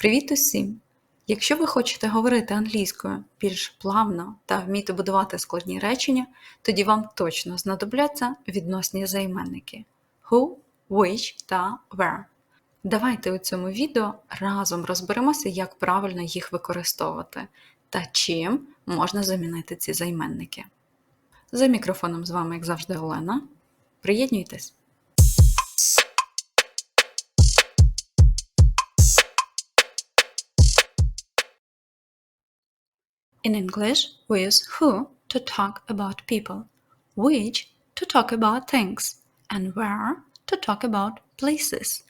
Привіт усім! Якщо ви хочете говорити англійською більш плавно та вміти будувати складні речення, тоді вам точно знадобляться відносні займенники who, which та where. Давайте у цьому відео разом розберемося, як правильно їх використовувати та чим можна замінити ці займенники. За мікрофоном з вами, як завжди, Олена. Приєднуйтесь! In English, we use who to talk about people, which to talk about things, and where to talk about places.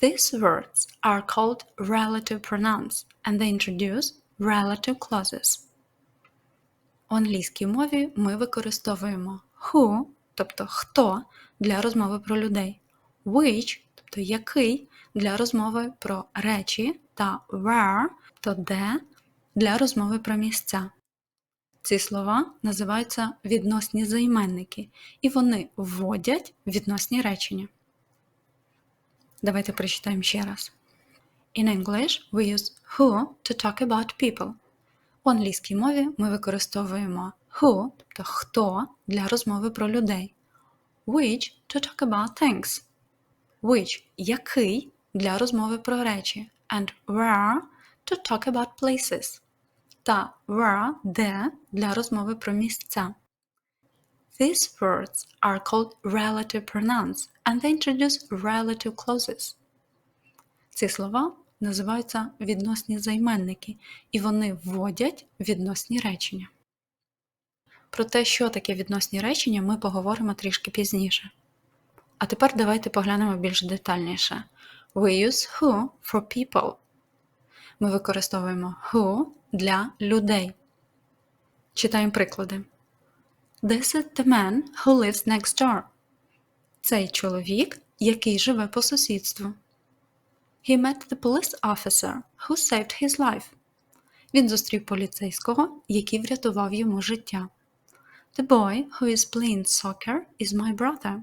These words are called relative pronouns and they introduce relative clauses. У англійській мові ми використовуємо who, тобто хто для розмови про людей, which, тобто який для розмови про речі, та where, тобто де для розмови про місця. Ці слова називаються відносні займенники, і вони вводять відносні речення. Давайте прочитаємо ще раз. In English we use who to talk about people. У англійській мові ми використовуємо who, тобто хто для розмови про людей, which to talk about things, which який для розмови про речі, and where to talk about places та where де для розмови про місця. These words are called relative pronouns and they introduce relative clauses. Ці слова називаються відносні займенники, і вони вводять відносні речення. Про те, що таке відносні речення, ми поговоримо трішки пізніше. А тепер давайте поглянемо більш детальніше. We use who for people. Ми використовуємо who для людей. Читаємо приклади. This is the man who lives next door. Цей чоловік, який живе по сусідству. He met the police officer who saved his life. Він зустрів поліцейського, який врятував йому життя. The boy who is playing soccer is my brother.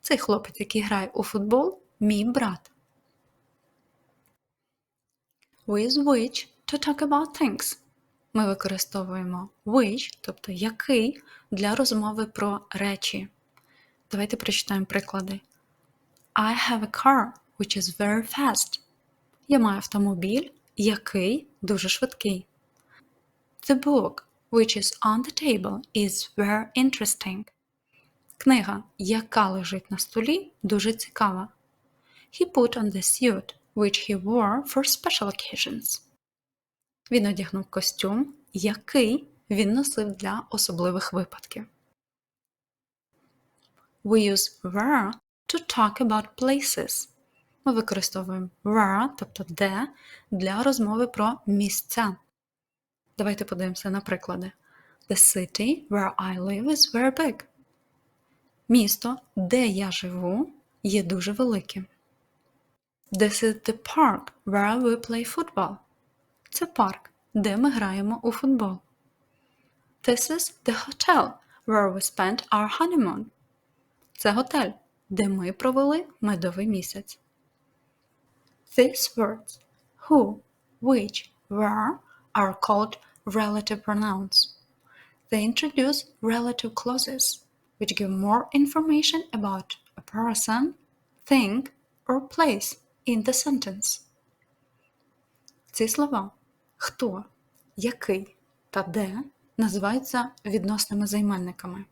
Цей хлопець, який грає у футбол, мій брат. With which to talk about things. Ми використовуємо which, тобто який, для розмови про речі. Давайте прочитаємо приклади. I have a car which is very fast. Я маю автомобіль, який дуже швидкий. The book which is on the table is very interesting. Книга, яка лежить на столі, дуже цікава. He put on the suit which he wore for special occasions. Він одягнув костюм, який він носив для особливих випадків. We use where to talk about places. Ми використовуємо where, тобто де, для розмови про місця. Давайте подивимося на приклади. The city where I live is very big. Місто, де я живу, є дуже великим. This is the park where we play football. Це парк, де ми граємо у футбол. This is the hotel where we spent our honeymoon. Це готель, де ми провели медовий місяць. These words who, which, where are called relative pronouns. They introduce relative clauses which give more information about a person, thing, or place In the sentence. Ці слова хто, який та де називаються відносними займенниками.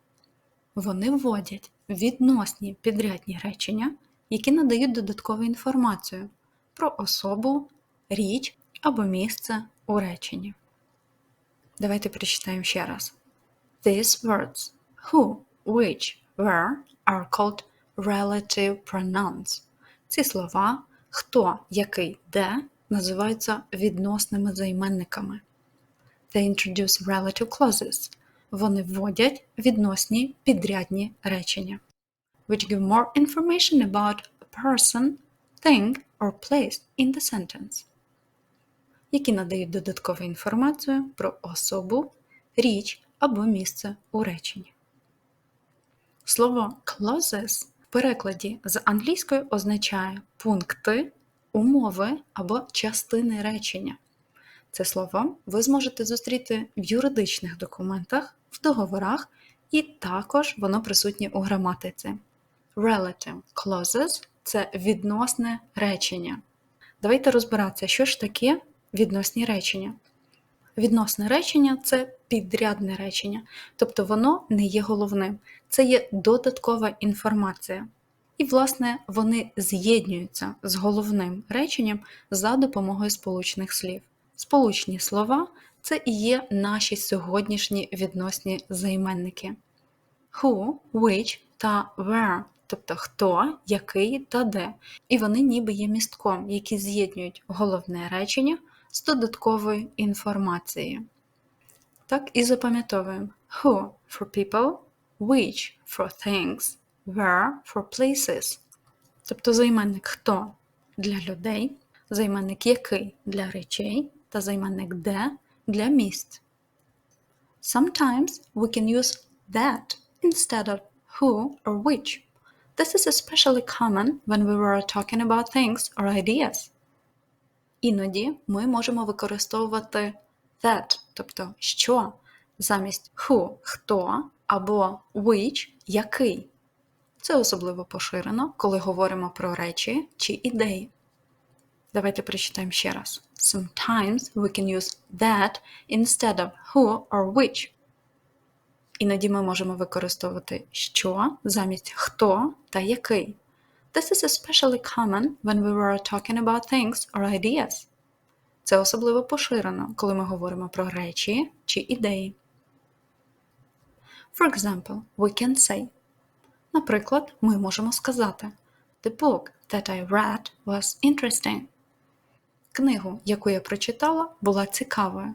Вони вводять відносні підрядні речення, які надають додаткову інформацію про особу, річ або місце у реченні. Давайте прочитаємо ще раз. These words who, which, where are called relative pronouns. Ці слова хто, який, де називаються відносними займенниками. They introduce relative clauses. Вони вводять відносні підрядні речення. Which give more information about a person, thing or place in the sentence. Які надають додаткову інформацію про особу, річ або місце у реченні. Слово clauses перекладі з англійської означає пункти умови або частини речення. Це слово ви зможете зустріти в юридичних документах, в договорах, і також воно присутнє у граматиці. Relative clauses – це відносне речення. Давайте розбиратися, що ж таке відносні речення. Відносне речення це підрядне речення, тобто воно не є головним, це є додаткова інформація. І, власне, вони з'єднуються з головним реченням за допомогою сполучних слів. Сполучні слова це і є наші сьогоднішні відносні займенники. Who, which та where, тобто хто, який та де. І вони ніби є містком, які з'єднують головне речення з додатковою інформацією. Так і запам'ятовуємо who for people, which for things, where for places. Тобто займенник хто для людей, займенник який для речей та займенник де для місць. Sometimes we can use that instead of who or which. This is especially common when we were talking about things or ideas. Іноді ми можемо використовувати that, тобто що, замість who хто або which який. Це особливо поширено, коли говоримо про речі чи ідеї. Давайте прочитаємо ще раз. Sometimes we can use that instead of who or which. Іноді ми можемо використовувати що замість хто та який. This is especially common when we were talking about things or ideas. Це особливо поширено, коли ми говоримо про речі чи ідеї. For example, we can say. Наприклад, ми можемо сказати The book that I read was interesting. Книгу, яку я прочитала, була цікавою.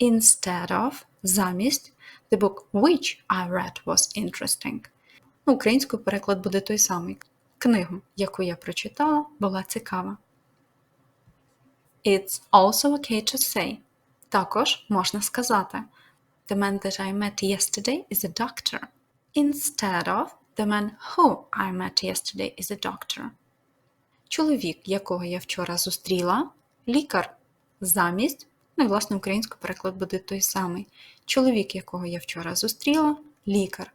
Instead of замість The book which I read was interesting. Ну, Українською переклад буде той самий. Книгу, яку я прочитала, була цікава. It's also okay to say. Також можна сказати The man that I met yesterday is a doctor. Instead of The man who I met yesterday is a doctor. Чоловік, якого я вчора зустріла, лікар. Замість, ну і власне українською переклад буде той самий. Чоловік, якого я вчора зустріла, лікар.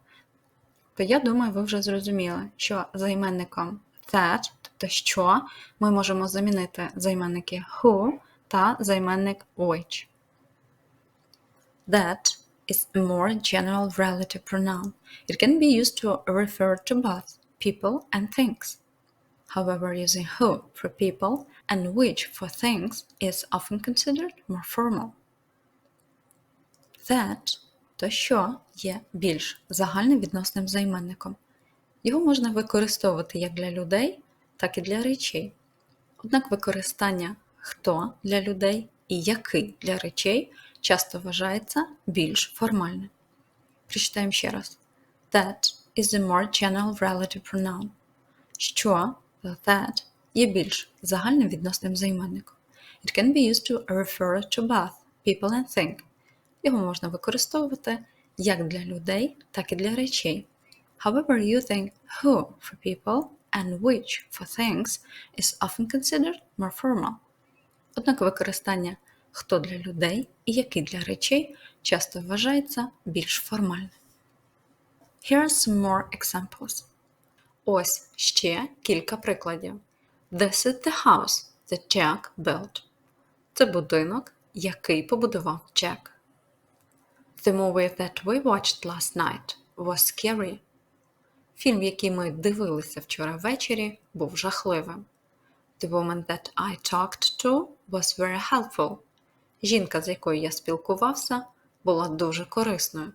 То я думаю, ви вже зрозуміли, що займенником that, тобто що, ми можемо замінити займенники who та займенник which. That is a more general relative pronoun. It can be used to refer to both people and things. However, using who for people and which for things is often considered more formal. That то що є більш загальним відносним займенником. Його можна використовувати як для людей, так і для речей. Однак використання хто для людей і який для речей часто вважається більш формальним. Прочитаємо ще раз. That is the more general relative pronoun. Що that є більш загальним відносним займенником. It can be used to refer to both people and things. Його можна використовувати як для людей, так і для речей. However, using who for people and which for things is often considered more formal. Однак використання хто для людей і який для речей часто вважається більш формальним. Here are some more examples. Ось ще кілька прикладів. This is the house that Jack built. Це будинок, який побудував Джек. The movie that we watched last night was scary. Фільм, який ми дивилися вчора ввечері, був жахливим. The woman that I talked to was very helpful. Жінка, з якою я спілкувався, була дуже корисною.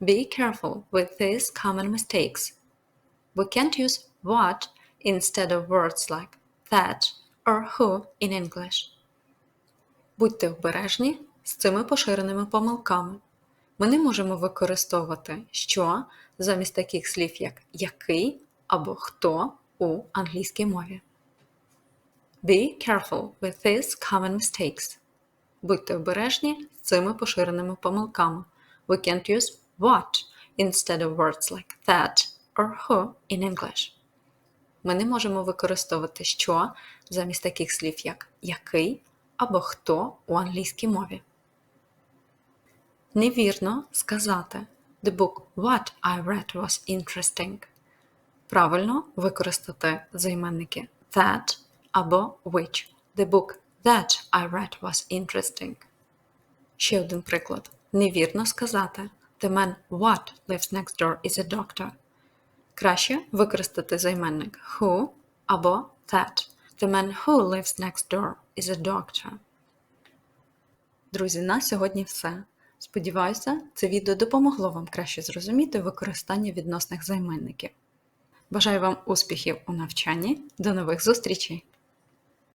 Be careful with these common mistakes. We can't use what instead of words like that or who in English. Будьте обережні з цими поширеними помилками. Ми не можемо використовувати що замість таких слів, як який або хто у англійській мові. Be careful with these common mistakes. Будьте обережні з цими поширеними помилками. We can't use what instead of words like that or who in English. ми не можемо використовувати що замість таких слів, як який або хто у англійській мові. Невірно сказати The book what I read was interesting. Правильно використати займенники that або which. The book that I read was interesting. Ще один приклад. Невірно сказати The man what lives next door is a doctor. Краще використати займенник who або that. The man who lives next door is a doctor. Друзі, на сьогодні все. Сподіваюся, це відео допомогло вам краще зрозуміти використання відносних займенників. Бажаю вам успіхів у навчанні. До нових зустрічей!